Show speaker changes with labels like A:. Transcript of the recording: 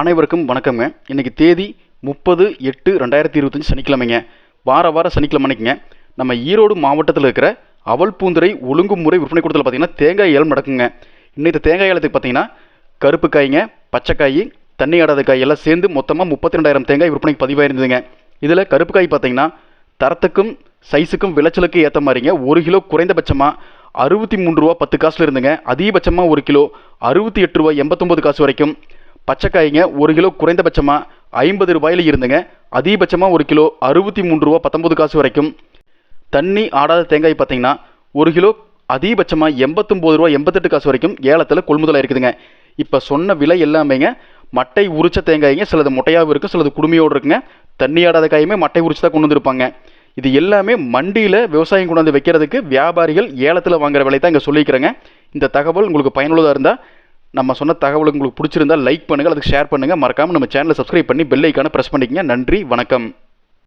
A: அனைவருக்கும் வணக்கங்க. இன்றைக்கி தேதி முப்பது எட்டு ரெண்டாயிரத்தி இருபத்தஞ்சி சனிக்கிழமைங்க. வார வார சனிக்கிழமை நம்ம ஈரோடு மாவட்டத்தில் இருக்கிற அவல் அவல்பூந்துறை ஒழுங்குமுறை விற்பனை கூடத்தில் பார்த்தீங்கன்னா தேங்காய் ஏலம் நடக்குங்க. இன்னைக்கு தேங்காய் ஏலத்துக்கு பார்த்தீங்கன்னா கருப்பு காய்ங்க பச்சைக்காய் தண்ணி ஆடாத காய் எல்லாம் சேர்ந்து மொத்தமாக முப்பத்தி ரெண்டாயிரம் தேங்காய் விற்பனைக்கு பதிவாயிருந்ததுங்க. இதில் கருப்பு காய் பார்த்தீங்கன்னா தரத்துக்கும் சைஸுக்கும் விளைச்சலுக்கும் ஏற்ற மாதிரிங்க. ஒரு கிலோ குறைந்தபட்சமாக அறுபத்தி மூணு ரூபா பத்து காசில் இருந்துங்க. அதிகபட்சமாக ஒரு கிலோ அறுபத்தி எட்டு ரூபா எண்பத்தொம்பது காசு வரைக்கும் பச்சைக்காய்ங்க ஒரு கிலோ குறைந்தபட்சமாக ஐம்பது ரூபாயில் இருந்துங்க. அதிகபட்சமாக ஒரு கிலோ அறுபத்தி மூணு ரூபா பத்தொம்பது காசு வரைக்கும். தண்ணி ஆடாத தேங்காய் பார்த்தீங்கன்னா ஒரு கிலோ அதிகபட்சமாக எண்பத்தொம்போது ரூபா எண்பத்தெட்டு காசு வரைக்கும் ஏலத்தில் கொள்முதலாக இருக்குதுங்க. இப்போ சொன்ன விலை எல்லாமேங்க மட்டை உரிச்ச தேங்காய்ங்க சிலது மொட்டையாகவும் இருக்கும் சிலது குடுமையோடு இருக்குங்க. தண்ணி ஆடாத காயுமே மட்டை உரிச்சு தான் கொண்டு வந்திருப்பாங்க. இது எல்லாமே மண்டியில் விவசாயம் கொண்டு வந்து வைக்கிறதுக்கு வியாபாரிகள் ஏலத்தில் வாங்குற விலை தான் இங்கே சொல்லிக்கிறேங்க இந்த தகவல் உங்களுக்கு பயனுள்ளதாக இருந்தால் நம்ம சொன்ன தகவல் உங்களுக்கு பிடிச்சிருந்தா லைக் பண்ணுங்கள் அதுக்கு ஷேர் பண்ணுங்கள் மறக்காமல் நம்ம சேனலை சப்ஸ்கிரைப் பண்ணி பெல் ஐக்கானை ப்ரெஸ் பண்ணிக்கங்க. நன்றி வணக்கம்.